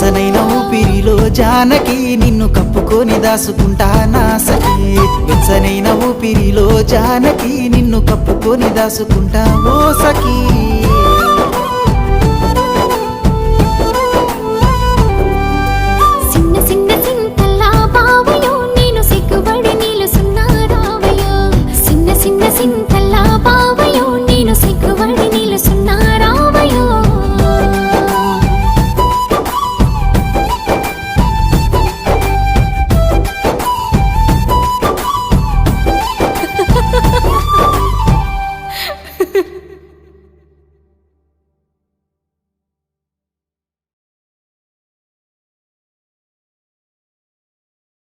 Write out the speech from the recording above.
సనైన ఊపిరిలో జానకి నిన్ను కప్పుకొని దాసుకుంటా నాసకి. సనైన ఊపిరిలో జానకి నిన్ను కప్పుకొని దాసుకుంటా ఓ సఖి సింత